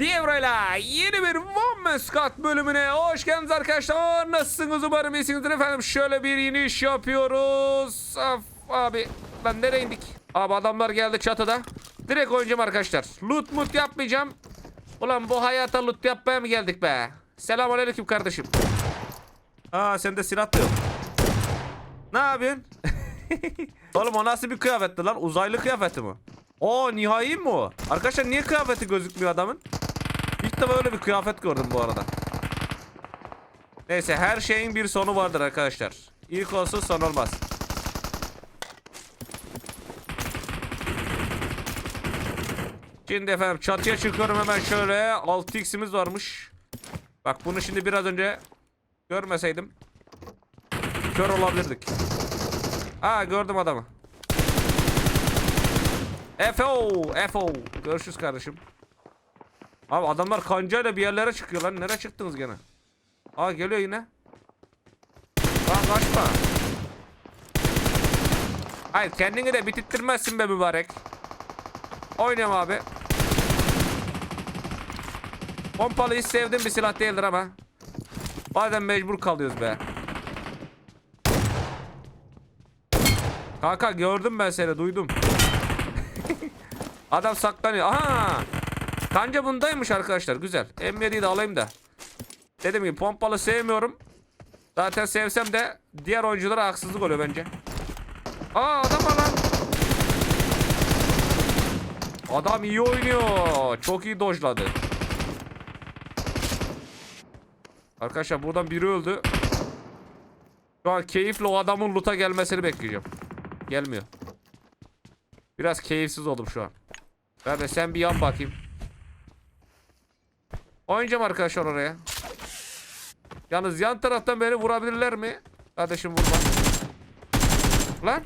Dievro'yla yeni bir One Squad bölümüne hoş geldiniz arkadaşlar. Nasılsınız umarım iyisinizdir efendim. Şöyle bir iniş yapıyoruz. Of, abi lan nereye indik? Abi adamlar geldi çatıda. Direkt oynayacağım arkadaşlar. Loot mut yapmayacağım. Ulan bu hayata loot yapmaya mı geldik be? Selamünaleyküm kardeşim. Aa sende silah da yok. Ne yapıyorsun? Oğlum o nasıl bir kıyafetti lan? Uzaylı kıyafeti mi? Oo nihai mi o? Arkadaşlar niye kıyafeti gözükmüyor adamın? İlk defa öyle bir kıyafet gördüm bu arada. Neyse her şeyin bir sonu vardır arkadaşlar. İlk olsun son olmaz. Şimdi efendim çatıya çıkıyorum hemen şöyle. 6x'imiz varmış. Bak bunu şimdi biraz önce görmeseydim kör olabilirdik. Aa gördüm adamı. FO, FO. Görüşürüz kardeşim. Abi adamlar kancayla bir yerlere çıkıyor lan. Nereye çıktınız gene? Aa geliyor yine. Lan kaçma. Hayır kendini de bitirtmezsin be mübarek. Oynayalım abi. Pompalı hiç sevdiğim bir silah değildir ama. Bazen mecbur kalıyoruz be. Kanka gördüm ben seni duydum. Adam saklanıyor. Aha! Kanca bundaymış arkadaşlar. Güzel. M7'yi de alayım da. Dedim ki pompalı sevmiyorum. Zaten sevsem de diğer oyunculara haksızlık oluyor bence. Aa adam var lan. Adam iyi oynuyor. Çok iyi dojladı. Arkadaşlar buradan biri öldü. Şu an keyifli o adamın loot'a gelmesini bekleyeceğim. Gelmiyor. Biraz keyifsiz oldum şu an. Kardeş sen bir yan bakayım. Oynayacağım arkadaşlar oraya. Yalnız yan taraftan beni vurabilirler mi? Kardeşim vurma. Lan.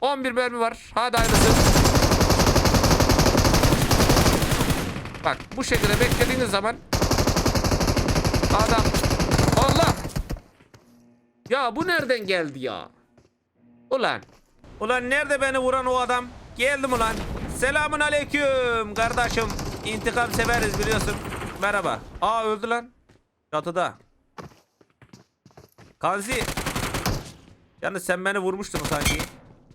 11 mermi var. Hadi hayırlısı. Bak bu şekilde beklediğiniz zaman adam Allah ya bu nereden geldi ya? Ulan. Ulan nerede beni vuran o adam? Geldim ulan. Selamun aleyküm kardeşim. İntikam severiz biliyorsun. Merhaba. Aa öldü lan. Çatıda. Kanzi. Yalnız sen beni vurmuştun sanki.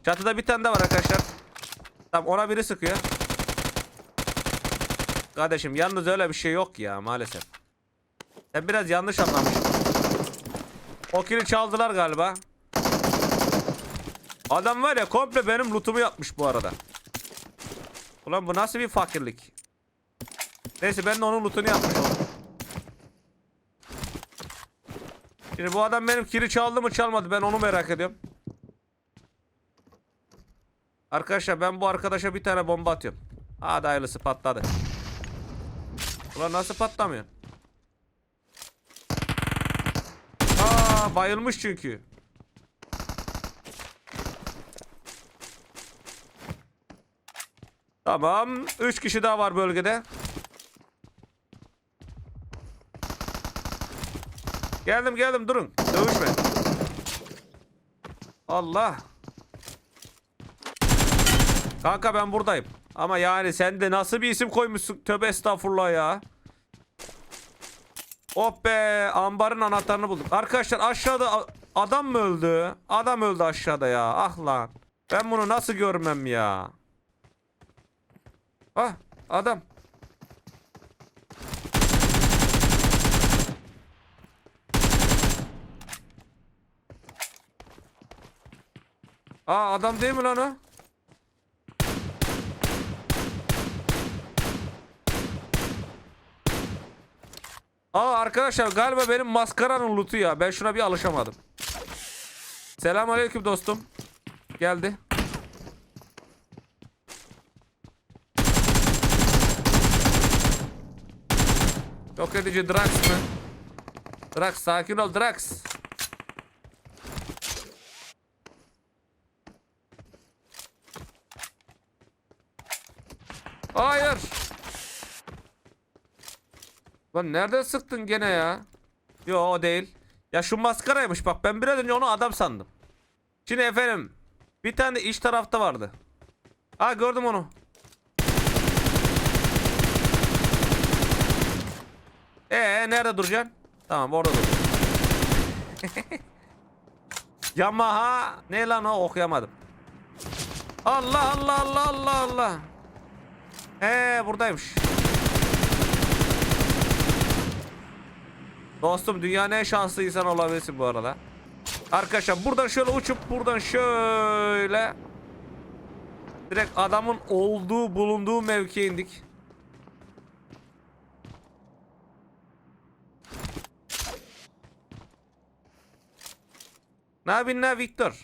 Çatıda bir tane de var arkadaşlar. Tamam ona biri sıkıyor. Kardeşim yalnız öyle bir şey yok ya maalesef. Sen biraz yanlış anlamışsın. O kili çaldılar galiba. Adam var ya komple benim lootumu yapmış bu arada. Ulan bu nasıl bir fakirlik? Neyse ben de onun lootunu yapmış. Şimdi bu adam benim kili çaldı mı çalmadı ben onu merak ediyorum. Arkadaşlar ben bu arkadaşa bir tane bomba atıyorum. Hadi hayırlısı patladı. Ulan nasıl patlamıyor? Aa bayılmış çünkü. Tamam. 3 kişi daha var bölgede. Geldim geldim durun. Dövüşme. Allah. Kanka ben buradayım. Ama yani sen de nasıl bir isim koymuşsun? Tövbe estağfurullah ya. Oh be ambarın anahtarını bulduk. Arkadaşlar aşağıda adam mı öldü? Adam öldü aşağıda ya. Ah lan. Ben bunu nasıl görmem ya? Ah adam. Aa adam değil mi lan o? Aa arkadaşlar galiba benim maskaranın lootu ya. Ben şuna bir alışamadım. Selamünaleyküm dostum. Geldi. Yok edici Drax mı? Drax sakin ol Drax. Hayır. Lan nereden sıktın gene ya? Yo o değil. Ya şu maskaraymış bak ben biraz önce onu adam sandım. Şimdi efendim bir tane de iç tarafta vardı. Ha gördüm onu. Ee nerede duracaksın? Tamam orada dur. Yamaha ne lan o okuyamadım. Allah Allah Allah Allah Allah. Ee buradaymış. Dostum dünyanın en şanslı insan olabilirsin bu arada. Arkadaşlar buradan şöyle uçup buradan şöyle direkt adamın olduğu bulunduğu mevkiye indik. Ne yapayım ne Victor?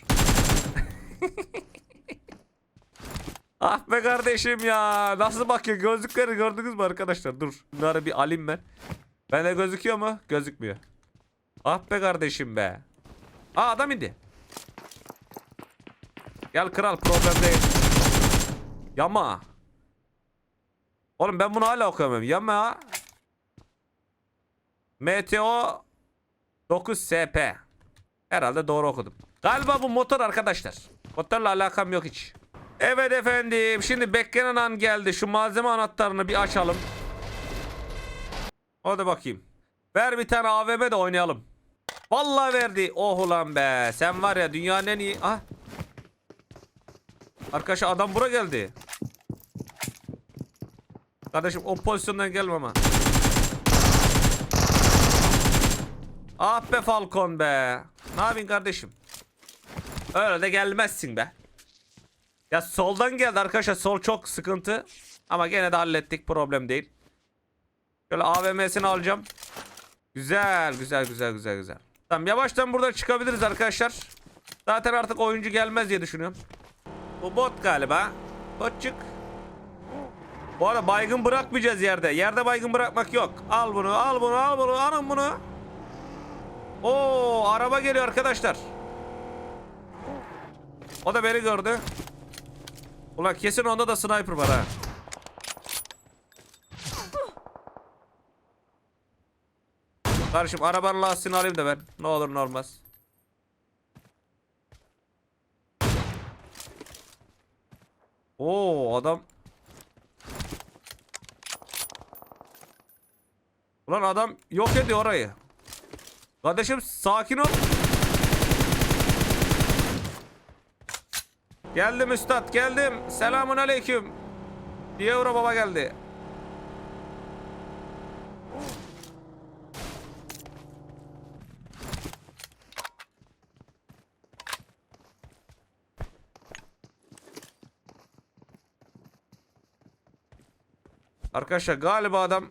ah be kardeşim ya. Nasıl bakıyor? Gözlükleri gördünüz mü arkadaşlar? Dur. Bunları bir alayım ben. Bende gözüküyor mu? Gözükmüyor. Ah be kardeşim be. Aa adam indi. Gel kral problem değil. Yama. Oğlum ben bunu hala okuyamıyorum. Yama. MTO 9 SP. Herhalde doğru okudum. Galiba bu motor arkadaşlar. Motorla alakam yok hiç. Evet efendim. Şimdi beklenen an geldi. Şu malzeme anahtarını bir açalım. Hadi bakayım. Ver bir tane AVM de oynayalım. Vallahi verdi. Oh ulan be. Sen var ya dünyanın en iyi... Ah. Arkadaşlar adam bura geldi. Kardeşim o pozisyondan gelme ama. Ah be Falcon be. Ne yapayım kardeşim? Öyle de gelmezsin be. Ya soldan geldi arkadaşlar. Sol çok sıkıntı. Ama gene de hallettik. Problem değil. Şöyle AVM'sini alacağım. Güzel güzel güzel güzel güzel. Tamam yavaştan buradan çıkabiliriz arkadaşlar. Zaten artık oyuncu gelmez diye düşünüyorum. Bu bot galiba. Botçuk. Bu arada baygın bırakmayacağız yerde. Yerde baygın bırakmak yok. Al bunu al bunu al bunu alın bunu. Oo araba geliyor arkadaşlar. O da beni gördü. Ulan kesin onda da sniper var ha. Kardeşim arabanın lastiğini alayım da ben. Ne olur ne olmaz. Oo adam. Ulan adam yok ediyor orayı. Kardeşim sakin ol. Geldim üstad geldim. Selamun aleyküm. Bir euro baba geldi. Arkadaşlar galiba adam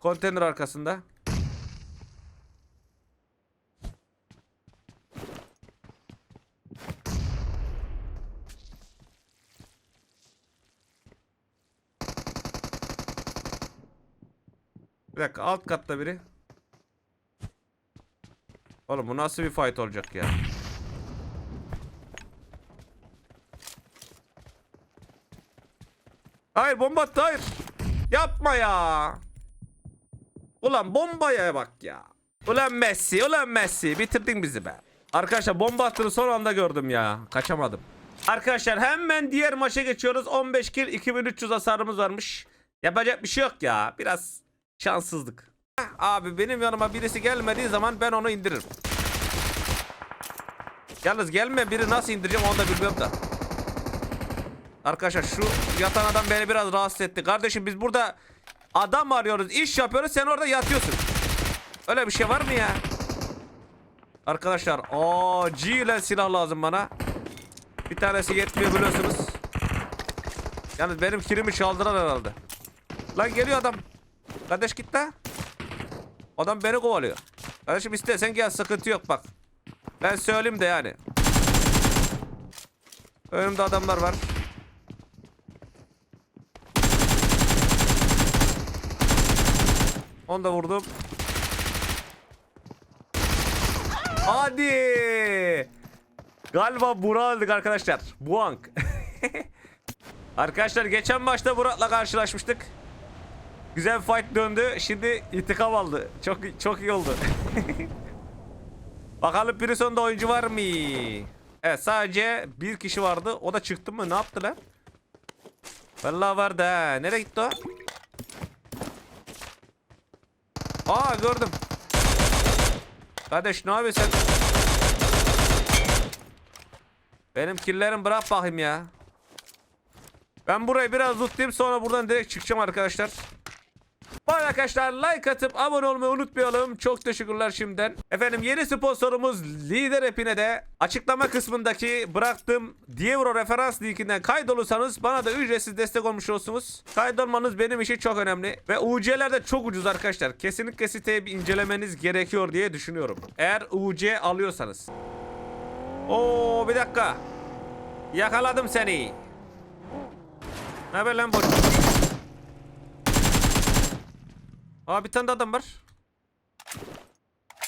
konteyner arkasında. Bir dakika alt katta biri. Oğlum bu nasıl bir fight olacak ya? Hayır bomba attı hayır. Yapma ya. Ulan bombaya bak ya. Ulan Messi, ulan Messi bitirdin bizi be. Arkadaşlar bomba attığını son anda gördüm ya. Kaçamadım. Arkadaşlar hemen diğer maça geçiyoruz. 15 kill 2300 hasarımız varmış. Yapacak bir şey yok ya. Biraz şanssızlık. Abi benim yanıma birisi gelmediği zaman ben onu indiririm. Yalnız gelme biri nasıl indireceğim onu da bilmiyorum da. Arkadaşlar şu yatan adam beni biraz rahatsız etti. Kardeşim biz burada adam arıyoruz, iş yapıyoruz. Sen orada yatıyorsun. Öyle bir şey var mı ya? Arkadaşlar acilen silah lazım bana. Bir tanesi yetmiyor biliyorsunuz. Yalnız benim kirimi çaldıran herhalde. Lan geliyor adam. Kardeş git la. Adam beni kovalıyor. Kardeşim istersen gel sıkıntı yok bak. Ben söyleyeyim de yani. Önümde adamlar var. Onu da vurdum. Hadi. Galiba Burak'ı aldık arkadaşlar. Buank. arkadaşlar geçen maçta Burak'la karşılaşmıştık. Güzel fight döndü. Şimdi intikam aldı. Çok çok iyi oldu. Bakalım Prison'da oyuncu var mı? Evet sadece bir kişi vardı. O da çıktı mı? Ne yaptı lan? Vallahi vardı ha. Nereye gitti o? Aa gördüm. Kardeş ne yapıyorsun sen? Benim killerim bırak bakayım ya. Ben burayı biraz tutayım sonra buradan direkt çıkacağım arkadaşlar. Arada arkadaşlar like atıp abone olmayı unutmayalım. Çok teşekkürler şimdiden. Efendim yeni sponsorumuz Lider App'ine de açıklama kısmındaki bıraktığım Dievro referans linkinden kaydolursanız bana da ücretsiz destek olmuş olsunuz. Kaydolmanız benim için çok önemli. Ve UC'ler de çok ucuz arkadaşlar. Kesinlikle siteyi bir incelemeniz gerekiyor diye düşünüyorum. Eğer UC alıyorsanız. Oo bir dakika. Yakaladım seni. Ne haber lan bu? Aa bir tane de adam var.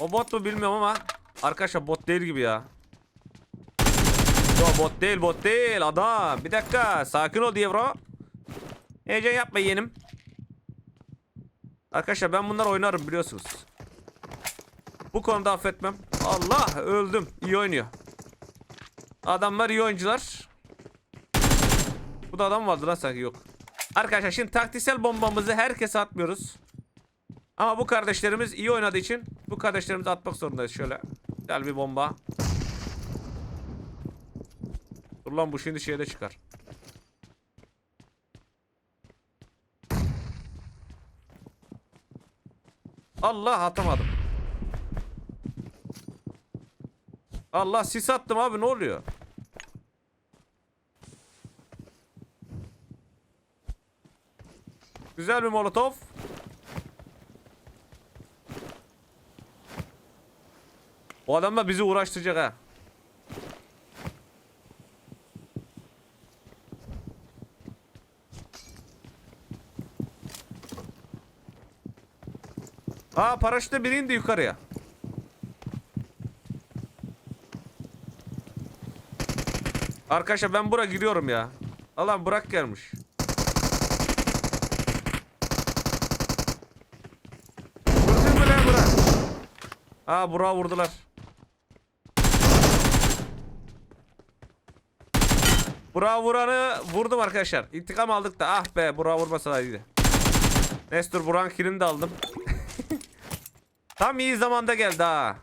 O bot mu bilmiyorum ama arkadaşlar bot değil gibi ya. Yo bot değil bot değil adam. Bir dakika sakin ol diye bro. Heyecan yapma yeğenim. Arkadaşlar ben bunlar oynarım biliyorsunuz. Bu konuda affetmem. Allah öldüm. İyi oynuyor. Adamlar iyi oyuncular. Bu da adam vardı lan sanki yok. Arkadaşlar şimdi taktiksel bombamızı herkese atmıyoruz. Ama bu kardeşlerimiz iyi oynadığı için bu kardeşlerimizi atmak zorundayız şöyle. Gel bir bomba. Dur lan bu şimdi şeyde çıkar. Allah atamadım. Allah sis attım abi ne oluyor? Güzel bir molotof. O adam da bizi uğraştıracak ha. Aa paraşütle biri indi yukarıya. Arkadaşlar ben bura gidiyorum ya. Alan bırak gelmiş. Vurdun mu lan bura? Aa bura vurdular. Bura vuranı vurdum arkadaşlar. İntikam aldık da ah be bura vurmasaydı. Nestor Buran kilini de aldım. Tam iyi zamanda geldi ha.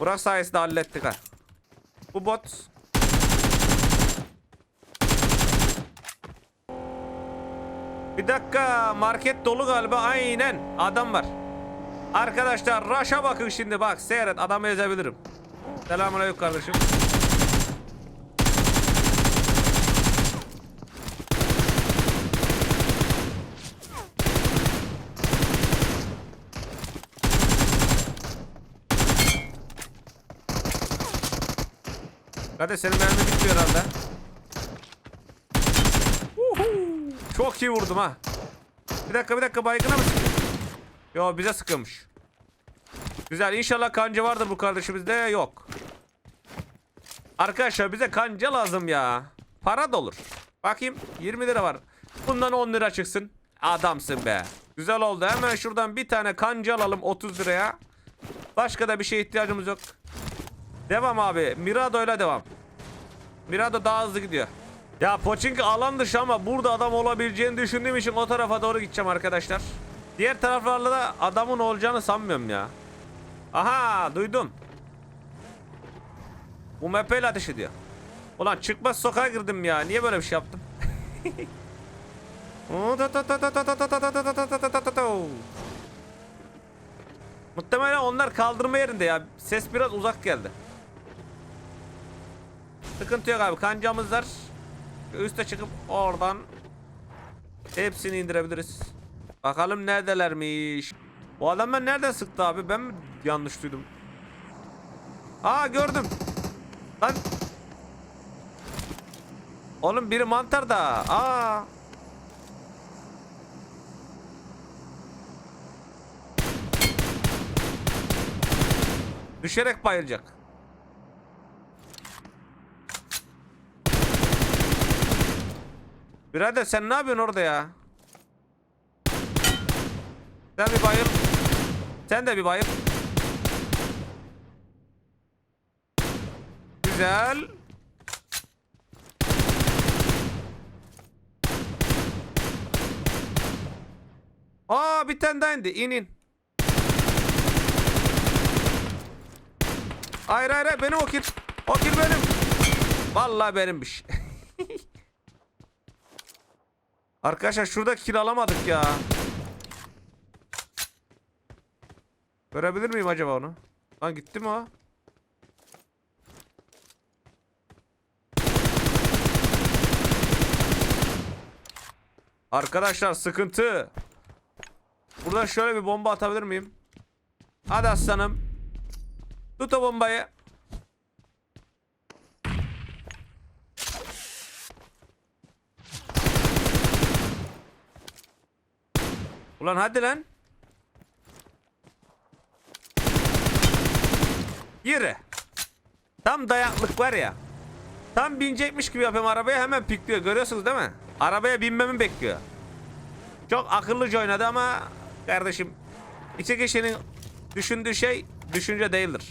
Burak sayesinde hallettik ha. Bu bot. Bir dakika market dolu galiba aynen adam var. Arkadaşlar Raş'a bakın şimdi bak seyret adamı ezebilirim. Selamünaleyküm kardeşim. Kardeş senin mermi bitmiyor herhalde. Çok iyi vurdum ha. Bir dakika bir dakika baygına mı sıkıyor? Yo bize sıkıyormuş. Güzel inşallah kanca vardır bu kardeşimizde yok. Arkadaşlar bize kanca lazım ya. Para da olur. Bakayım 20 lira var. Bundan 10 lira çıksın. Adamsın be. Güzel oldu. Hemen şuradan bir tane kanca alalım 30 liraya. Başka da bir şeye ihtiyacımız yok. Devam abi. Mirado'yla devam. Mirado daha hızlı gidiyor. Ya Pochinki alan dışı ama burada adam olabileceğini düşündüğüm için o tarafa doğru gideceğim arkadaşlar. Diğer taraflarla da adamın olacağını sanmıyorum ya. Aha duydum. Bu MP ile ateş ediyor. Ulan çıkmaz sokağa girdim ya. Niye böyle bir şey yaptım? Muhtemelen onlar kaldırma yerinde ya. Ses biraz uzak geldi. Sıkıntı yok abi. Kancamız var. Üste çıkıp oradan hepsini indirebiliriz. Bakalım neredelermiş. Bu adamlar nereden sıktı abi? Ben mi yanlış duydum? Aa gördüm. Lan. Oğlum biri mantar da. Aa. Düşerek bayılacak. Birader sen ne yapıyorsun orada ya? Sen bir bayıl. Sen de bir bayıl. Güzel. Aa bir tane daha indi. İn in. Hayır hayır benim o kill. O kill benim. Vallahi benimmiş. Arkadaşlar şurada kill alamadık ya. Görebilir miyim acaba onu? Lan gitti mi o? Arkadaşlar sıkıntı. Buradan şöyle bir bomba atabilir miyim? Hadi aslanım. Tut o bombayı. Ulan hadi lan. Yürü. Tam dayaklık var ya. Tam binecekmiş gibi yapıyorum arabaya hemen pikliyor. Görüyorsunuz değil mi? Arabaya binmemi bekliyor. Çok akıllıca oynadı ama kardeşim iki kişinin düşündüğü şey düşünce değildir.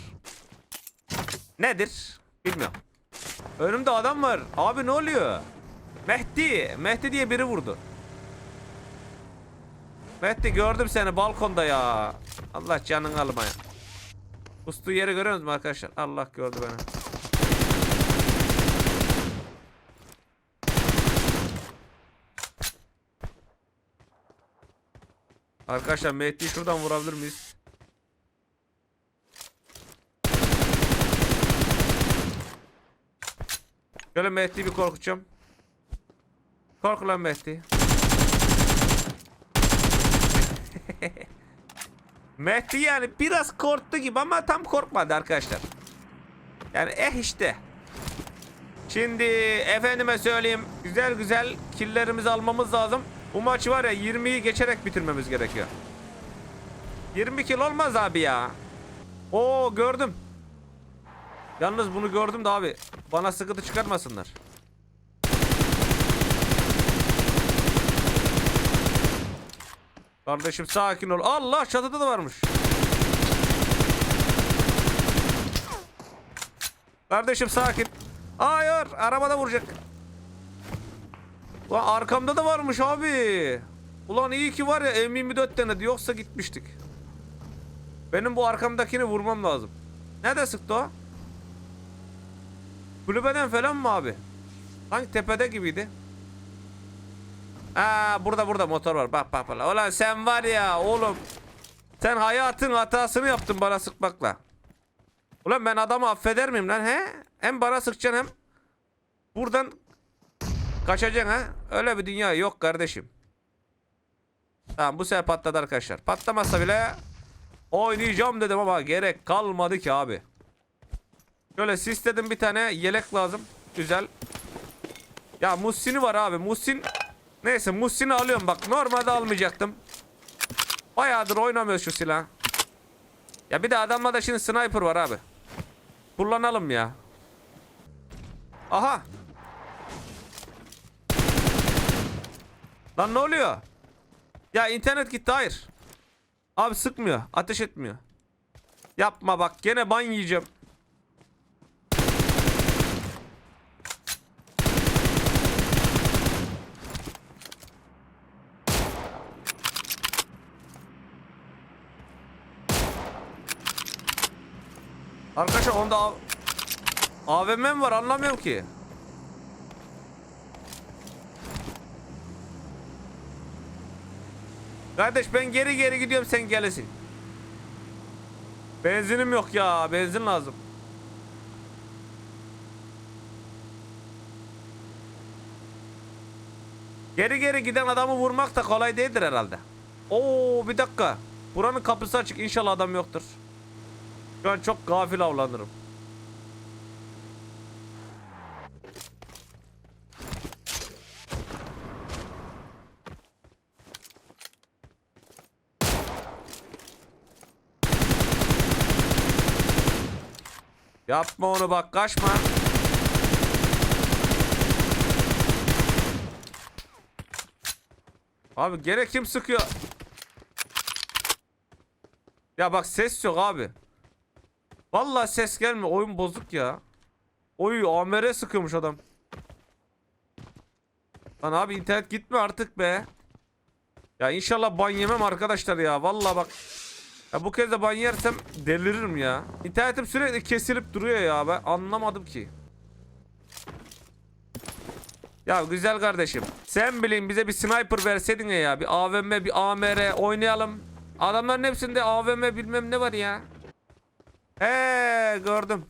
Nedir? Bilmiyorum. Önümde adam var. Abi ne oluyor? Mehdi. Mehdi diye biri vurdu. Mehdi gördüm seni balkonda ya. Allah canını almaya. Ustuğu yeri görüyor musunuz arkadaşlar? Allah gördü beni. Arkadaşlar Mehdi'yi şuradan vurabilir miyiz? Şöyle Mehdi'yi bir korkutacağım. Kork lan Mehdi. Mehdi yani biraz korktu gibi ama tam korkmadı arkadaşlar. Yani eh işte. Şimdi efendime söyleyeyim güzel güzel killerimizi almamız lazım. Bu maçı var ya 20'yi geçerek bitirmemiz gerekiyor. 20 kill olmaz abi ya. Oo gördüm. Yalnız bunu gördüm de abi bana sıkıntı çıkarmasınlar. Kardeşim sakin ol. Allah çatıda da varmış. Kardeşim sakin. Hayır arabada vuracak. Ulan arkamda da varmış abi. Ulan iyi ki var ya M24 denedi yoksa gitmiştik. Benim bu arkamdakini vurmam lazım. Nerede sıktı o? Kulübeden falan mı abi? Hangi tepede gibiydi? Aa burada burada motor var. Bak bak bak. Ulan sen var ya oğlum. Sen hayatın hatasını yaptın bana sıkmakla. Ulan ben adamı affeder miyim lan he? Hem bana sıkacaksın hem buradan kaçacaksın ha? Öyle bir dünya yok kardeşim. Tamam bu sefer patladı arkadaşlar. Patlamazsa bile oynayacağım dedim ama gerek kalmadı ki abi. Şöyle sis dedim bir tane yelek lazım. Güzel. Ya Muhsin'i var abi. Muhsin Neyse Muhsin'i alıyorum bak. Normalde almayacaktım. Bayağıdır oynamıyoruz şu silah. Ya bir de adamda da şimdi sniper var abi. Kullanalım ya. Aha. Lan ne oluyor? Ya internet gitti hayır. Abi sıkmıyor. Ateş etmiyor. Yapma bak gene ban yiyeceğim. Arkadaşlar onda A- AVM mi var anlamıyorum ki. Kardeş ben geri geri gidiyorum sen gelesin. Benzinim yok ya benzin lazım. Geri geri giden adamı vurmak da kolay değildir herhalde. Oo bir dakika. Buranın kapısı açık inşallah adam yoktur. Şu an çok gafil avlanırım. Yapma onu bak kaçma. Abi gene kim sıkıyor? Ya bak ses yok abi. Vallahi ses gelmiyor. Oyun bozuk ya. Oy AMR sıkıyormuş adam. Lan abi internet gitme artık be. Ya inşallah ban yemem arkadaşlar ya. Vallahi bak. Ya bu kez de ban yersem deliririm ya. İnternetim sürekli kesilip duruyor ya. Ben anlamadım ki. Ya güzel kardeşim. Sen bilin bize bir sniper verseydin ya, ya. Bir AVM, bir AMR oynayalım. Adamların hepsinde AVM bilmem ne var ya. He gördüm.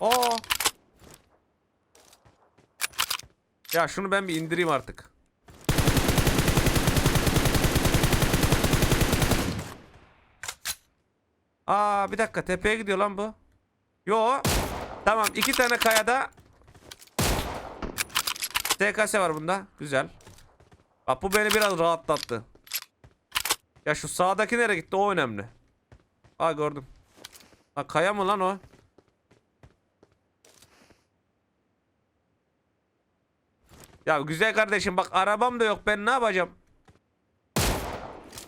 Aa. Ya şunu ben bir indireyim artık. Aa bir dakika tepeye gidiyor lan bu. Yo. Tamam iki tane kayada TKS var bunda. Güzel. Bak bu beni biraz rahatlattı. Ya şu sağdaki nereye gitti o önemli. Aa gördüm. Ha kaya mı lan o? Ya güzel kardeşim bak arabam da yok ben ne yapacağım?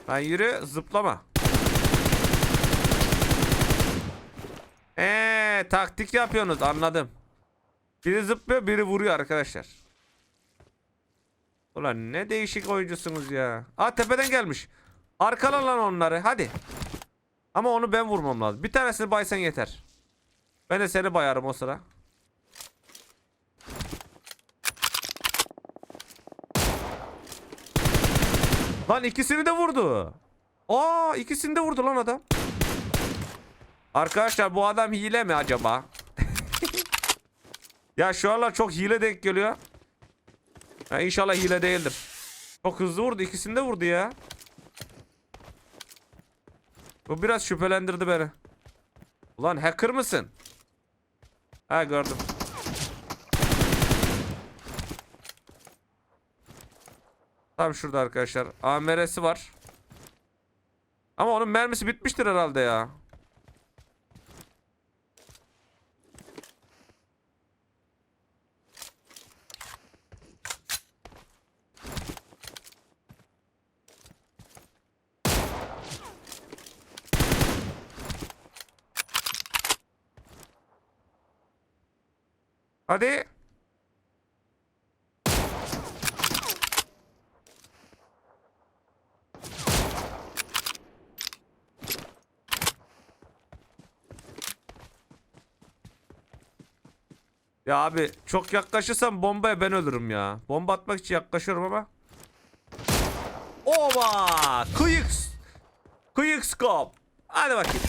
Lan yürü zıplama. Eee taktik yapıyorsunuz anladım. Biri zıplıyor biri vuruyor arkadaşlar. Ulan ne değişik oyuncusunuz ya. Aa tepeden gelmiş. Arkala lan onları hadi. Ama onu ben vurmam lazım. Bir tanesini baysan yeter. Ben de seni bayarım o sıra. Lan ikisini de vurdu. Aa ikisini de vurdu lan adam. Arkadaşlar bu adam hile mi acaba? ya şu aralar çok hile denk geliyor. Ya inşallah hile değildir. Çok hızlı vurdu. ikisini de vurdu ya. Bu biraz şüphelendirdi beni. Ulan hacker mısın? Ha gördüm. Tam şurada arkadaşlar. AMR'si var. Ama onun mermisi bitmiştir herhalde ya. Hadi. Ya abi çok yaklaşırsam bombaya ben ölürüm ya. Bomba atmak için yaklaşıyorum ama. Ova! Quick Quick scope. Hadi bakayım.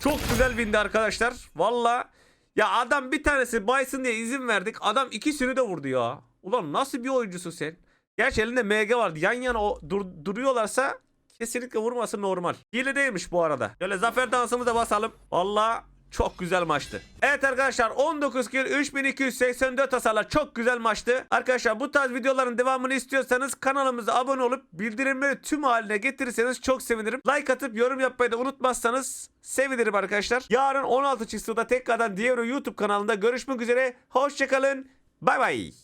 Çok güzel bindi arkadaşlar. Valla ya adam bir tanesi baysın diye izin verdik. Adam ikisini de vurdu ya. Ulan nasıl bir oyuncusun sen? Gerçi elinde MG vardı. Yan yana o dur- duruyorlarsa kesinlikle vurması normal. Hile değilmiş bu arada. Şöyle zafer dansımızı da basalım. Valla çok güzel maçtı. Evet arkadaşlar 19 kill 3284 hasarla çok güzel maçtı. Arkadaşlar bu tarz videoların devamını istiyorsanız kanalımıza abone olup bildirimleri tüm haline getirirseniz çok sevinirim. Like atıp yorum yapmayı da unutmazsanız sevinirim arkadaşlar. Yarın 16 Çıksı'da tekrardan diğer YouTube kanalında görüşmek üzere. Hoşçakalın. Bay bay.